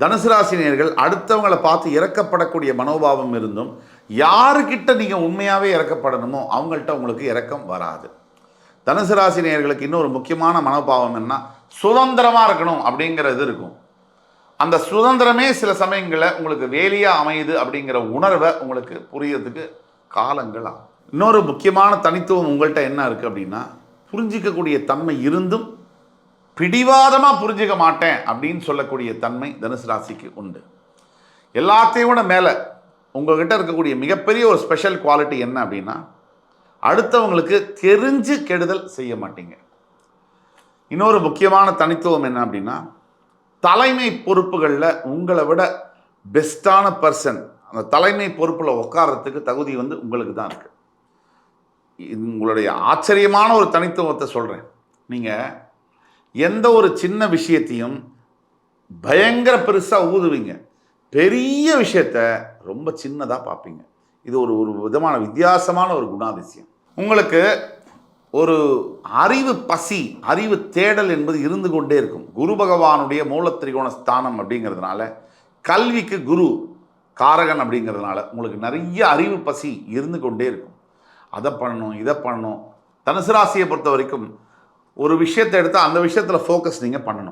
தனுசு ராசினியர்கள் அடுத்தவங்களை பார்த்து இறக்கப்படக்கூடிய மனோபாவம் இருந்தும் யாருக்கிட்ட நீங்கள் உண்மையாகவே இறக்கப்படணுமோ அவங்கள்ட்ட உங்களுக்கு இறக்கம் வராது. தனுசு ராசினியர்களுக்கு இன்னொரு முக்கியமான மனோபாவம் என்ன சுதந்திரமாக இருக்கணும் அப்படிங்கிறது இருக்கும். அந்த சுதந்திரமே சில சமயங்களில் உங்களுக்கு வேலியாக அமையுது அப்படிங்கிற உணர்வை உங்களுக்கு புரியறதுக்கு காலங்கள் ஆகும். இன்னொரு முக்கியமான தனித்துவம் உங்கள்கிட்ட என்ன இருக்குது அப்படின்னா புரிஞ்சிக்கக்கூடிய தன்மை இருந்தும் பிடிவாதமாக புரிஞ்சுக்க மாட்டேன் அப்படின்னு சொல்லக்கூடிய தன்மை தனுசு ராசிக்கு உண்டு. எல்லாத்தையும் விட மேலே உங்கள்கிட்ட இருக்கக்கூடிய மிகப்பெரிய ஒரு ஸ்பெஷல் குவாலிட்டி என்ன அப்படின்னா அடுத்தவங்களுக்கு தெரிஞ்சு கெடுதல் செய்ய மாட்டீங்க. இன்னொரு முக்கியமான தனித்துவம் என்ன அப்படின்னா தலைமை பொறுப்புகளில் உங்களை விட பெஸ்ட்டான பர்சன் அந்த தலைமை பொறுப்பில் உட்கார்றதுக்கு தகுதி வந்து உங்களுக்கு தான் இருக்குது உங்களுடைய ஆச்சரியமான ஒரு தனித்துவத்தை சொல்கிறேன் நீங்கள் எந்த ஒரு சின்ன விஷயத்தையும் பயங்கர பெருசாக ஊதுவீங்க. பெரிய விஷயத்த ரொம்ப சின்னதாக பார்ப்பீங்க இது ஒரு ஒரு விதமான வித்தியாசமான ஒரு குணாதிசயம். உங்களுக்கு ஒரு அறிவு பசி அறிவு தேடல் என்பது இருந்து கொண்டே இருக்கும். குரு பகவானுடைய மூலத்திரிகோண ஸ்தானம் அப்படிங்கிறதுனால கல்விக்கு குரு காரகன் அப்படிங்கிறதுனால உங்களுக்கு நிறைய அறிவு பசி இருந்து கொண்டே இருக்கும். அதை பண்ணணும் இதை பண்ணணும் தனுசு ராசியை பொறுத்த வரைக்கும் ஒரு விஷயத்தை எடுத்து அந்த விஷயத்தில் ஃபோக்கஸ் நீங்கள் பண்ணணும்.